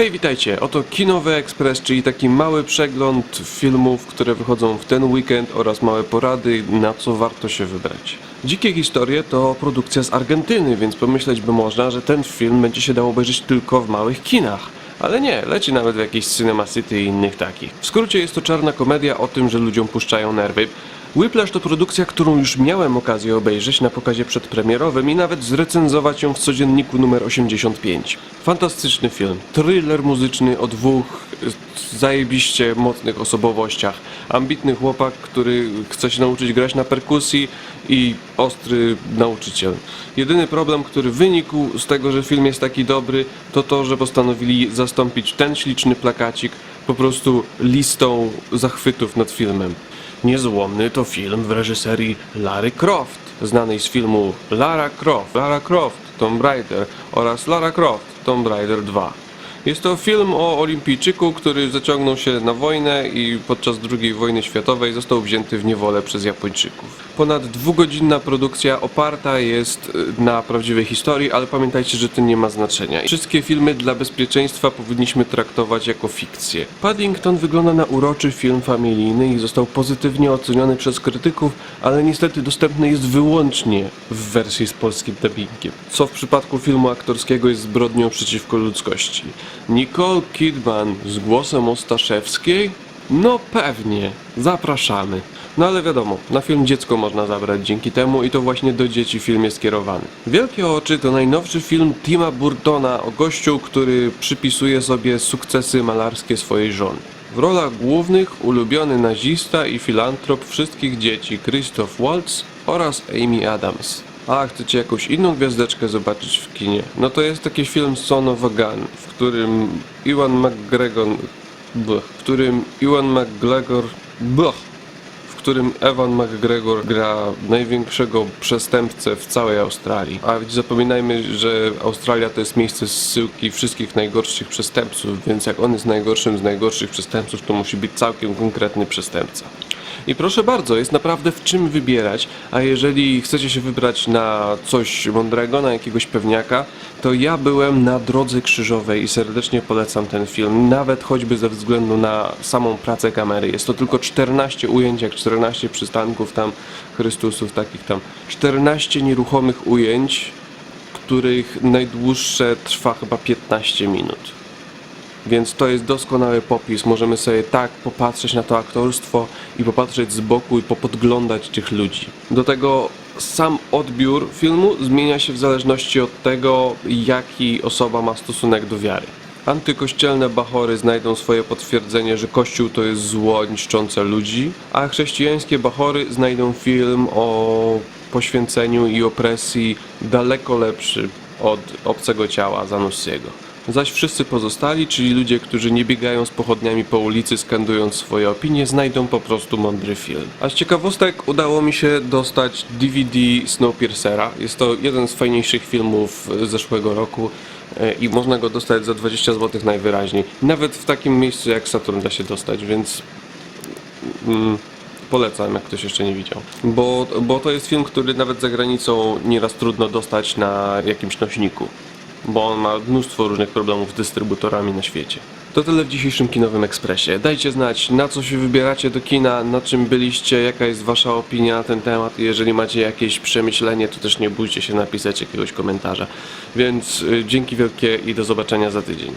Hej, witajcie! Oto Kinowy Ekspres, czyli taki mały przegląd filmów, które wychodzą w ten weekend oraz małe porady, na co warto się wybrać. Dzikie historie to produkcja z Argentyny, więc pomyśleć by można, że ten film będzie się dało obejrzeć tylko w małych kinach. Ale nie, leci nawet w jakieś Cinema City i innych takich. W skrócie jest to czarna komedia o tym, że ludziom puszczają nerwy. Whiplash to produkcja, którą już miałem okazję obejrzeć na pokazie przedpremierowym i nawet zrecenzować ją w codzienniku numer 85. Fantastyczny film, thriller muzyczny o dwóch e, zajebiście mocnych osobowościach. Ambitny chłopak, który chce się nauczyć grać na perkusji i ostry nauczyciel. Jedyny problem, który wynikł z tego, że film jest taki dobry, to to, że postanowili zastąpić ten śliczny plakacik po prostu listą zachwytów nad filmem. Niezłomny to film w reżyserii Larry Croft, znanej z filmu Lara Croft, Lara Croft, Tomb Raider oraz Lara Croft, Tomb Raider 2. Jest to film o olimpijczyku, który zaciągnął się na wojnę i podczas II wojny światowej został wzięty w niewolę przez Japończyków. Ponad dwugodzinna produkcja oparta jest y, na prawdziwej historii, ale pamiętajcie, że to nie ma znaczenia. Wszystkie filmy dla bezpieczeństwa powinniśmy traktować jako fikcję. Paddington wygląda na uroczy film familijny i został pozytywnie oceniony przez krytyków, ale niestety dostępny jest wyłącznie w wersji z polskim dubbingiem, co w przypadku filmu aktorskiego jest zbrodnią przeciwko ludzkości. Nicole Kidman z głosem Ostaszewskiej? No pewnie, zapraszamy. No ale wiadomo, na film dziecko można zabrać dzięki temu i to właśnie do dzieci film jest skierowany. Wielkie oczy to najnowszy film Tima Burtona o gościu, który przypisuje sobie sukcesy malarskie swojej żony. W rolach głównych ulubiony nazista i filantrop wszystkich dzieci Christoph Waltz oraz Amy Adams. A chcecie jakąś inną gwiazdeczkę zobaczyć w kinie? No to jest taki film Son of a Gun, w którym Iwan McGregor... Blech, w którym Iwan McGregor... Blech, w którym Ewan McGregor gra największego przestępcę w całej Australii. A zapominajmy, że Australia to jest miejsce zsyłki wszystkich najgorszych przestępców, więc jak on jest najgorszym z najgorszych przestępców, to musi być całkiem konkretny przestępca. I proszę bardzo, jest naprawdę w czym wybierać, a jeżeli chcecie się wybrać na coś mądrego, na jakiegoś pewniaka, to ja byłem na Drodze Krzyżowej i serdecznie polecam ten film, nawet choćby ze względu na samą pracę kamery. Jest to tylko 14 ujęć, jak 14 przystanków tam Chrystusów, takich tam 14 nieruchomych ujęć, których najdłuższe trwa chyba 15 minut. Więc to jest doskonały popis. Możemy sobie tak popatrzeć na to aktorstwo i popatrzeć z boku i popodglądać tych ludzi. Do tego sam odbiór filmu zmienia się w zależności od tego, jaki osoba ma stosunek do wiary. Antykościelne bachory znajdą swoje potwierdzenie, że Kościół to jest zło niszczące ludzi, a chrześcijańskie bachory znajdą film o poświęceniu i opresji daleko lepszy od obcego ciała Zanussiego. Zaś wszyscy pozostali, czyli ludzie, którzy nie biegają z pochodniami po ulicy skandując swoje opinie, znajdą po prostu mądry film. A z ciekawostek udało mi się dostać DVD Snowpiercera. Jest to jeden z fajniejszych filmów zeszłego roku e, i można go dostać za 20 zł najwyraźniej. Nawet w takim miejscu jak Saturn da się dostać, więc mm, polecam, jak ktoś jeszcze nie widział. Bo, bo to jest film, który nawet za granicą nieraz trudno dostać na jakimś nośniku bo on ma mnóstwo różnych problemów z dystrybutorami na świecie. To tyle w dzisiejszym Kinowym Ekspresie. Dajcie znać, na co się wybieracie do kina, na czym byliście, jaka jest wasza opinia na ten temat. Jeżeli macie jakieś przemyślenie, to też nie bójcie się napisać jakiegoś komentarza. Więc y, dzięki wielkie i do zobaczenia za tydzień.